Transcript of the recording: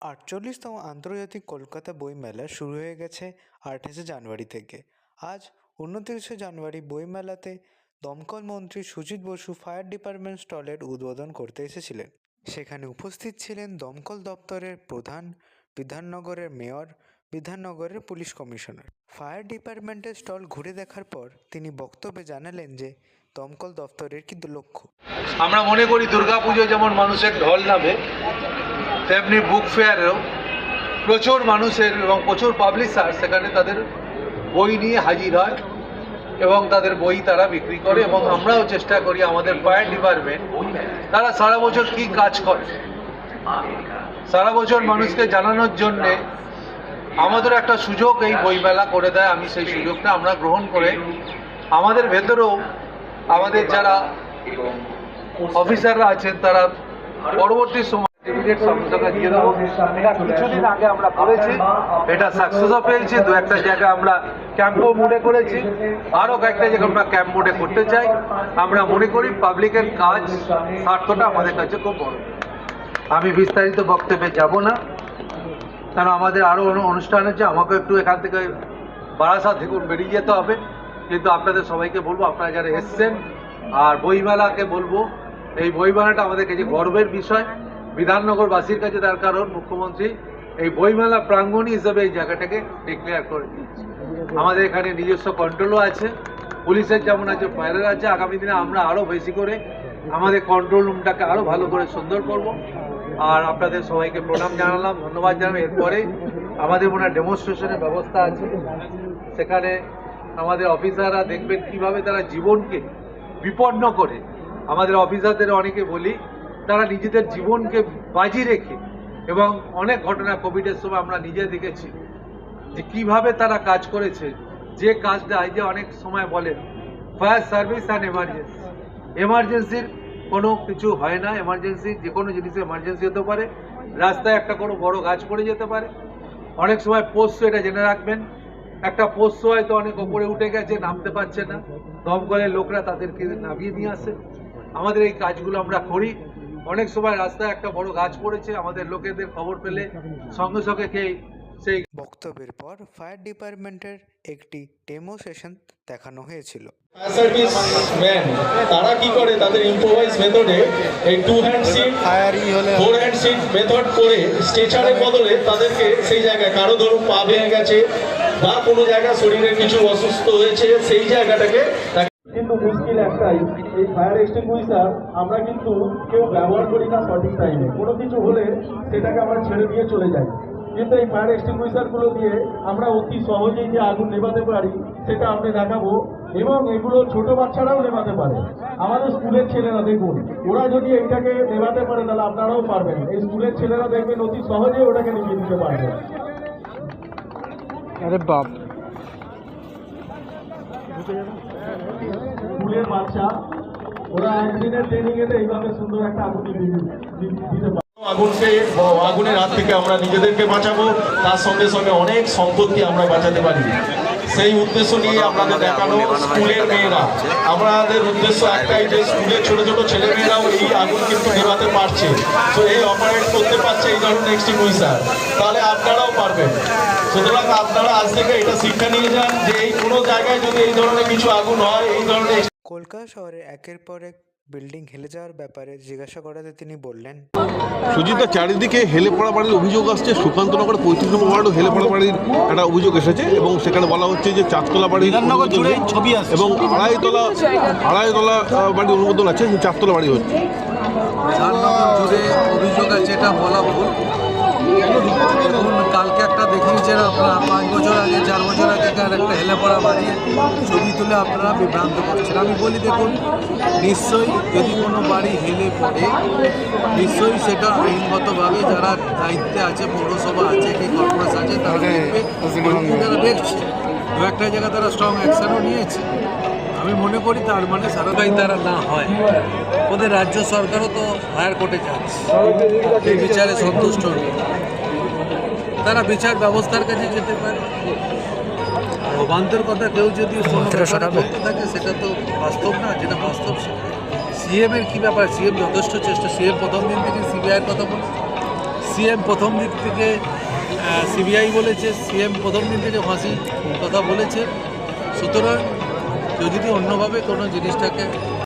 আটচল্লিশতম আন্তর্জাতিক কলকাতা বইমেলা শুরু হয়ে গেছে আঠাশে জানুয়ারি থেকে। আজ উনতিরিশে জানুয়ারি বইমেলাতে দমকল মন্ত্রী সুজিত বসু ফায়ার ডিপার্টমেন্ট স্টলের উদ্বোধন করতে এসেছিলেন। সেখানে উপস্থিত ছিলেন দমকল দপ্তরের প্রধান, বিধাননগরের মেয়র, বিধাননগরের পুলিশ কমিশনার। ফায়ার ডিপার্টমেন্টের স্টল ঘুরে দেখার পর তিনি বক্তব্যে জানালেন যে দমকল দপ্তরের কিন্তু লক্ষ্য। আমরা মনে করি দুর্গাপুজো যেমন মানুষের ঢল নামে তেমনি বুক ফেয়ারেও প্রচুর মানুষের এবং প্রচুর পাবলিশার সেখানে তাদের বই নিয়ে হাজির হয় এবং তাদের বই তারা বিক্রি করে এবং আমরাও চেষ্টা করি আমাদের ফায়ার ডিপার্টমেন্ট তারা সারা বছর কি কাজ করে। সারা বছর মানুষকে জানানোর জন্যে আমাদের একটা সুযোগ এই বইমেলা করে দেয়, আমি সেই সুযোগটা আমরা গ্রহণ করে আমাদের ভেতরেও আমাদের যারা অফিসাররা আছেন তারা পরবর্তী সময় একটা আমরা ক্যাম্পও করেছি। কয়েকটা আমরা ক্যাম্প করতে চাই। আমরা মনে করি পাবলিকের কাজ স্বার্থটা আমাদের কাছে আমি বিস্তারিত বক্তব্যে যাব না। কারণ আমাদের আরও অনুষ্ঠান আছে আমাকে একটু এখান থেকে বারাসাত থেকে বেরিয়ে যেতে হবে। কিন্তু আপনাদের সবাইকে বলব, আপনারা যারা এসছেন, আর বইমেলাকে বলব, এই বইমেলাটা আমাদের কাছে গর্বের বিষয়। বিধাননগরবাসীর কাছে তার কারণ, মুখ্যমন্ত্রী, এই বইমেলা প্রাঙ্গণী হিসেবে এই জায়গাটাকে ডিক্লেয়ার করে দিয়েছে। আমাদের এখানে নিজস্ব কন্ট্রোলও আছে, পুলিশের যেমন আছে ফায়ারের আছে, আগামী দিনে আমরা আরও বেশি করে আমাদের কন্ট্রোল রুমটাকে আরও ভালো করে সুন্দর করব। আর আপনাদের সবাইকে প্রণাম জানালাম, ধন্যবাদ জানালাম। এরপরে আমাদের মনে হয় ডেমনস্ট্রেশনের ব্যবস্থা আছে। সেখানে আমাদের অফিসাররা দেখবেন কীভাবে তারা জীবনকে বিপন্ন করে। আমাদের অফিসারদের অনেকে বলি তারা নিজেদের জীবনকে বাজি রেখে এবং অনেক ঘটনা কোভিডের সময় আমরা নিজে দেখেছি যে কীভাবে তারা কাজ করেছে, যে কাজটা এই যে অনেক সময় বলেন ফায়ার সার্ভিস অ্যান্ড এমার্জেন্সি। এমার্জেন্সির কোনো কিছু হয় না, এমার্জেন্সি যে কোনো জিনিসে এমার্জেন্সি হতে পারে, রাস্তায় একটা কোনো বড় গাছ পড়ে যেতে পারে। অনেক সময় পোষ্য এটা জেনে রাখবেন, একটা পোষ্য হয়তো অনেক ওপরে উঠে গেছে, নামতে পারছে না, দমকলের লোকরা তাদেরকে নামিয়ে নিয়ে আসে। আমাদের এই কাজগুলো আমরা করি। অনেক সময় রাস্তায় একটা বড় গাছ পড়েছে আমাদের লোকেদের খবর পেলে সঙ্গে সঙ্গে খেয়ে সেই বক্তব্যের পর ফায়ার ডিপার্টমেন্টের একটি ডেমো সেশন দেখানো হয়েছিল। ফায়ার সার্ভিস ম্যান তারা কি করে? তাদের ইম্প্রোভাইজ মেথডে এই two hand seat four hand seat method করে স্ট্রেচারের বদলে তাদেরকে সেই জায়গায় কারও ধরুন পা ভেঙে গেছে বা কোনো জায়গায় শরীরে কিছু অসুস্থ হয়েছে সেই জায়গাটাকে একটাই এই ফায়ার এক্সটিংগুইশার আমরা কিন্তু কেউ ব্যবহার করি না সঠিক টাইমে কোনো কিছু হলে সেটাকে আমরা ছেড়ে দিয়ে চলে যাই। কিন্তু এই ফায়ার এক্সটিংগুইশারগুলো দিয়ে আমরা অতি সহজেই যে আগুন নেভাতে পারি, সেটা আপনি দেখাবো। এবং এগুলো ছোট বাচ্চারাও নেভাতে পারে। আমাদের স্কুলের ছেলেরা দেখুন, ওরা যদি এইটাকে নেভাতে পারে, তাহলে আপনারাও পারবেন। এই স্কুলের ছেলেরা দেখবেন অতি সহজেই ওটাকে নিভিয়ে দিতে পারবে। আরে বাপ। স্কুলের বাচ্চা, ওরা একদিনের ট্রেনিং এতে এইভাবে সুন্দর একটা আগুন দিতে পারে। আগুনকে, আগুনের হাত থেকে আমরা নিজেদেরকে বাঁচাবো, তার সঙ্গে সঙ্গে অনেক সম্পত্তি আমরা বাঁচাতে পারি। সেই উদ্দেশ্য নিয়ে আপনাদের দেখানো স্কুলের মেয়েরা। আমাদের উদ্দেশ্য একটাই যে স্কুলের ছোট ছোট ছেলে মেয়েরাও এই আগুন কিন্তু নেভাতে পারছে। তো এই অপারেট করতে পারছে এই ধরনের এক্সটিংগুইশার তাহলে আপনারাও পারবেন। সুতরাং আপনারা আজ থেকে এটা শিক্ষা নিয়ে যান যে এই কোনো জায়গায় যদি এই ধরনের কিছু আগুন হয়, এই ধরনের কলকাতা শহরে একের পর এক বিল্ডিং হেলে যাওয়ার ব্যাপারে জিজ্ঞাসা করাতে তিনি বললেন সুজিতা চারিদিকে হেলে পড়া বাড়ির অভিযোগ আসছে। সুকান্তনগর পঁয়ত্রিশ নম্বর ওয়ার্ডও হেলে পড়া বাড়ির একটা অভিযোগ এসেছে এবং সেখানে বলা হচ্ছে যে চারতলা বাড়ির নেই এবং আড়াইতলা আড়াইতলা বাড়ির অনুমোদন আছে চারতলা বাড়ি হচ্ছে। অভিযোগ আছে এটা বলা ভুল। দেখুন কালকে একটা দেখিয়েছেন আপনারা পাঁচ বছর আগে চার বছর আগেকার একটা হেলে পড়া বাড়ি ছবি তুলে আপনারা বিভ্রান্ত করছেন। আমি বলি দেখুন নিশ্চয়ই যদি কোনো বাড়ি হেলে পড়ে নিশ্চয়ই সেটা আইনগতভাবে যারা দায়িত্বে আছে পৌরসভা আছে কি কর্পোরেশন আছে তারা দেখবে। তারা দেখছে। দু একটা জায়গায় তারা স্ট্রং অ্যাকশনও নিয়েছে। আমি মনে করি তার মানে সারাটাই তারা না হয়। ওদের রাজ্য সরকারও তো হায়ার কোর্টে যাচ্ছে। এই বিচারে সন্তুষ্ট নেই। তারা বিচার ব্যবস্থার কাছে যেতে পারে। আর কথা কেউ যদি বলতে থাকে সেটা তো বাস্তব না যেটা বাস্তব সিএম এর কি ব্যাপার? সিএম যথেষ্ট চেষ্টা। সিএম প্রথম দিন থেকে সিবিআইয়ের কথা বলে সিএম প্রথম দিক থেকে সিবিআই বলেছে। সিএম প্রথম দিন থেকে ফাঁসি কথা বলেছে। সুতরাং কেউ যদি অন্যভাবে কোনো জিনিসটাকে